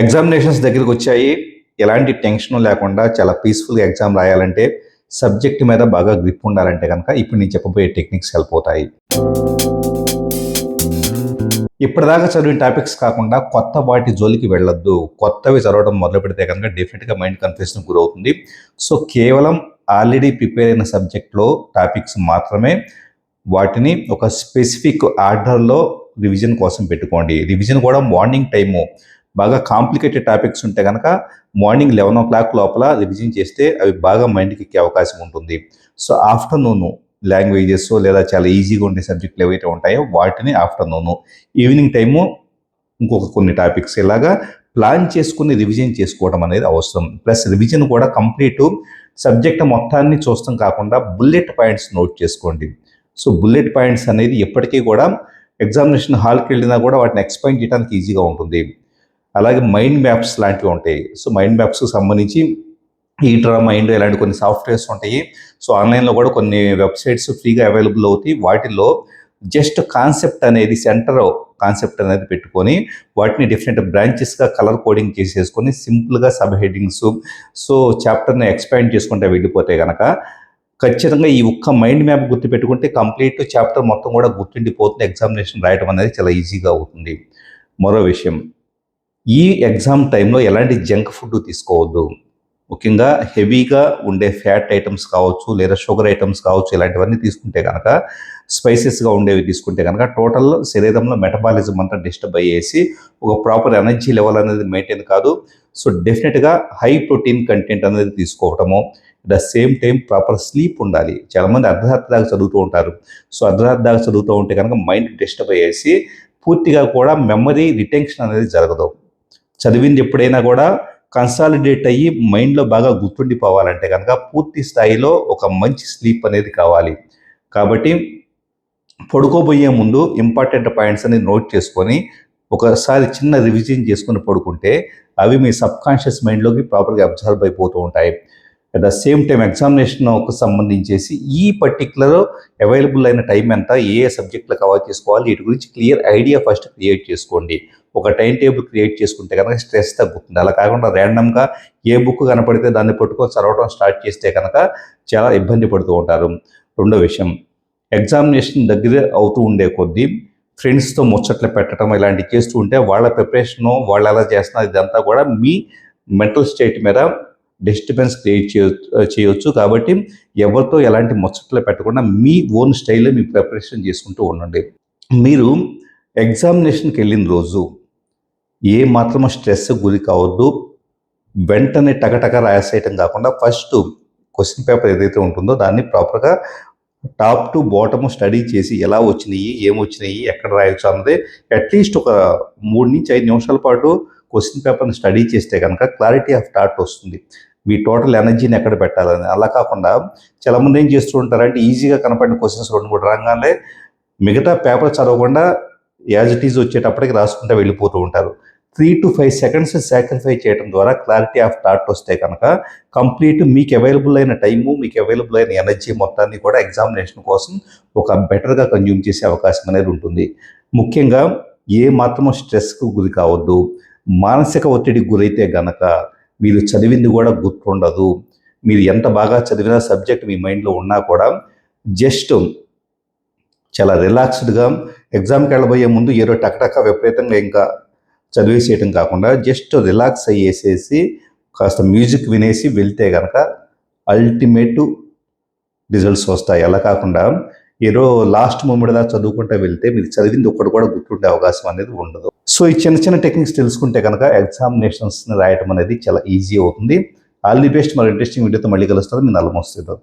Examinations దగ్గరికి వచ్చాయి. ఎలాంటి టెన్షన్ లేకుండా చాలా పీస్ఫుల్గా ఎగ్జామ్ రాయాలంటే సబ్జెక్ట్ మీద బాగా గ్రిప్ ఉండాలంటే కనుక ఇప్పుడు నేను చెప్పబోయే టెక్నిక్స్ హెల్ప్ అవుతాయి. ఇప్పటిదాకా చదివిన టాపిక్స్ కాకుండా కొత్త వాటి జోలికి వెళ్ళొద్దు. కొత్తవి చదవడం మొదలు పెడితే కనుక డెఫినెట్గా మైండ్ కన్ఫ్యూజన్ గురవుతుంది. సో కేవలం ఆల్రెడీ ప్రిపేర్ అయిన సబ్జెక్ట్లో టాపిక్స్ మాత్రమే వాటిని ఒక స్పెసిఫిక్ ఆర్డర్లో రివిజన్ కోసం పెట్టుకోండి. రివిజన్ కూడా మార్నింగ్ టైము బాగా కాంప్లికేటెడ్ టాపిక్స్ ఉంటే కనుక మార్నింగ్ లెవెన్ ఓ క్లాక్ లోపల రివిజన్ చేస్తే అవి బాగా మైండ్కి ఎక్కే అవకాశం ఉంటుంది. సో ఆఫ్టర్నూన్ లాంగ్వేజెస్ లేదా చాలా ఈజీగా ఉండే సబ్జెక్టులు ఏవైతే ఉంటాయో వాటిని ఆఫ్టర్నూన్ ఈవినింగ్ టైము ఇంకొక కొన్ని టాపిక్స్ ఇలాగా ప్లాన్ చేసుకుని రివిజన్ చేసుకోవడం అనేది అవసరం. ప్లస్ రివిజన్ కూడా కంప్లీట్ సబ్జెక్ట్ మొత్తాన్ని చూస్తాం కాకుండా బుల్లెట్ పాయింట్స్ నోట్ చేసుకోండి. సో బుల్లెట్ పాయింట్స్ అనేది ఎప్పటికీ కూడా ఎగ్జామినేషన్ హాల్కి వెళ్ళినా కూడా వాటిని ఎక్స్ప్లెయిన్ చేయడానికి ఈజీగా ఉంటుంది. అలాగే మైండ్ మ్యాప్స్ లాంటివి ఉంటాయి. సో మైండ్ మ్యాప్స్కి సంబంధించి ఈట్రా మైండ్ ఇలాంటి కొన్ని సాఫ్ట్వేర్స్ ఉంటాయి. సో ఆన్లైన్లో కూడా కొన్ని వెబ్సైట్స్ ఫ్రీగా అవైలబుల్ అవుతాయి. వాటిల్లో జస్ట్ కాన్సెప్ట్ అనేది సెంటర్ కాన్సెప్ట్ అనేది పెట్టుకొని వాటిని డిఫరెంట్ బ్రాంచెస్గా కలర్ కోడింగ్ చేసేసుకొని సింపుల్గా సబ్ హెడ్డింగ్స్ సో చాప్టర్ని ఎక్స్పాండ్ చేసుకుంటే వెళ్ళిపోతే కనుక ఖచ్చితంగా ఈ ఒక్క మైండ్ మ్యాప్ గుర్తు పెట్టుకుంటే కంప్లీట్ చాప్టర్ మొత్తం కూడా గుర్తుండిపోతుంది. ఎగ్జామినేషన్ రాయడం అనేది చాలా ఈజీగా అవుతుంది. మరో విషయం. ఈ ఎగ్జామ్ టైంలో ఎలాంటి జంక్ ఫుడ్ తీసుకోవద్దు. ముఖ్యంగా హెవీగా ఉండే ఫ్యాట్ ఐటమ్స్ కావచ్చు లేదా షుగర్ ఐటమ్స్ కావచ్చు ఇలాంటివన్నీ తీసుకుంటే కనుక స్పైసెస్గా ఉండేవి తీసుకుంటే కనుక టోటల్ శరీరంలో మెటబాలిజం అంతా డిస్టర్బ్ అయ్యేసి ఒక ప్రాపర్ ఎనర్జీ లెవెల్ అనేది మెయింటైన్ కాదు. సో డెఫినెట్గా హై ప్రోటీన్ కంటెంట్ అనేది తీసుకోవటము the same time proper sleep ఉండాలి. చాలామంది అర్ధరాత్రి దాకా చదువుతూ ఉంటారు. సో అర్ధరాత్రి దాకా చదువుతూ ఉంటే కనుక మైండ్ డిస్టర్బ్ అయ్యేసి పూర్తిగా కూడా మెమరీ రిటెన్షన్ అనేది జరగదు. చదివింది ఎప్పుడైనా కూడా కన్సాలిడేట్ అయ్యి మైండ్లో బాగా గుర్తుండిపోవాలంటే కనుక పూర్తి స్థాయిలో ఒక మంచి స్లీప్ అనేది కావాలి. కాబట్టి పడుకోబోయే ముందు ఇంపార్టెంట్ పాయింట్స్ అనేది నోట్ చేసుకొని ఒకసారి చిన్న రివిజన్ చేసుకుని పడుకుంటే అవి మీ సబ్కాన్షియస్ మైండ్లోకి ప్రాపర్గా అబ్జర్వ్ అయిపోతూ ఉంటాయి. అట్ ద సేమ్ టైం ఎగ్జామినేషన్కు సంబంధించేసి ఈ పర్టికులర్ అవైలబుల్ అయిన టైం ఎంత ఏ ఏ సబ్జెక్టులు కవర్ చేసుకోవాలి వీటి గురించి క్లియర్ ఐడియా ఫస్ట్ క్రియేట్ చేసుకోండి. ఒక టైం టేబుల్ క్రియేట్ చేసుకుంటే కనుక స్ట్రెస్ తగ్గుతుంది. అలా కాకుండా ర్యాండమ్గా ఏ బుక్ కనపడితే దాన్ని పట్టుకొని చదవడం స్టార్ట్ చేస్తే కనుక చాలా ఇబ్బంది పడుతూ ఉంటారు. రెండో విషయం ఎగ్జామినేషన్ దగ్గర అవుతూ ఉండే కొద్దీ ఫ్రెండ్స్తో ముచ్చట్లు పెట్టడం ఇలాంటివి చేస్తూ ఉంటే వాళ్ళ ప్రిపరేషను వాళ్ళు ఎలా చేస్తున్నారు ఇదంతా కూడా మీ మెంటల్ స్టేట్ మీద డిస్టర్బెన్స్ క్రియేట్ చేయొచ్చు. కాబట్టి ఎవరితో ఎలాంటి ముచ్చట్లు పెట్టకుండా మీ ఓన్ స్టైల్లో మీ ప్రిపరేషన్ చేసుకుంటూ ఉండండి. మీరు ఎగ్జామినేషన్కి వెళ్ళిన రోజు ఏ మాత్రం స్ట్రెస్ గురి కావద్దు. వెంటనే టకటక రాసేయటం కాకుండా ఫస్ట్ క్వశ్చన్ పేపర్ ఏదైతే ఉంటుందో దాన్ని ప్రాపర్గా టాప్ టు బాటమ్ స్టడీ చేసి ఎలా వచ్చినాయి ఏమొచ్చినాయి ఎక్కడ రాయొచ్చు అన్నది అట్లీస్ట్ ఒక మూడు నుంచి ఐదు నిమిషాల పాటు క్వశ్చన్ పేపర్ని స్టడీ చేస్తే కనుక క్లారిటీ ఆఫ్ థాట్ వస్తుంది. మీ టోటల్ ఎనర్జీని ఎక్కడ పెట్టాలని. అలా కాకుండా చాలామంది ఏం చేస్తూ ఉంటారంటే ఈజీగా కనపడిన క్వశ్చన్స్ రెండు మూడు రంగాలే మిగతా పేపర్ చదవకుండా యాజ్ ఇట్ ఈజ్ వచ్చేటప్పటికి రాసుకుంటూ వెళ్ళిపోతూ ఉంటారు. Three to five seconds sacrifice చేయడం ద్వారా క్లారిటీ ఆఫ్ థాట్ వస్తే కనుక కంప్లీట్ మీకు అవైలబుల్ అయిన టైము మీకు అవైలబుల్ అయిన ఎనర్జీ మొత్తాన్ని కూడా ఎగ్జామినేషన్ కోసం ఒక బెటర్గా కన్జ్యూమ్ చేసే అవకాశం అనేది ఉంటుంది. ముఖ్యంగా ఏ మాత్రం స్ట్రెస్కు గురి కావద్దు. మానసిక ఒత్తిడికి గురైతే గనక మీరు చదివింది కూడా గుర్తుండదు. మీరు ఎంత బాగా చదివిన సబ్జెక్ట్ మీ మైండ్లో ఉన్నా కూడా జస్ట్ చాలా రిలాక్స్డ్గా ఎగ్జామ్కి వెళ్ళబోయే ముందు ఏదో టక్టక్క విపరీతంగా ఇంకా చదివేసేయటం కాకుండా జస్ట్ రిలాక్స్ అయ్యేసేసి కాస్త మ్యూజిక్ వినేసి వెళ్తే కనుక అల్టిమేట్ రిజల్ట్స్ వస్తాయి. అలా కాకుండా ఏదో లాస్ట్ మూమెంట్ దాకా చదువుకుంటూ వెళ్తే మీరు చదివింది ఒక్కటి కూడా గుర్తుండే అవకాశం అనేది ఉండదు. సో ఈ చిన్న చిన్న టెక్నిక్స్ తెలుసుకుంటే కనుక ఎగ్జామినేషన్స్ని రాయటం అనేది చాలా ఈజీ అవుతుంది. ఆల్ ది బెస్ట్ మరి ఇంట్రెస్టింగ్ వీడియోతో మళ్ళీ కలుస్తారు మీ నల్లమోస్తుంది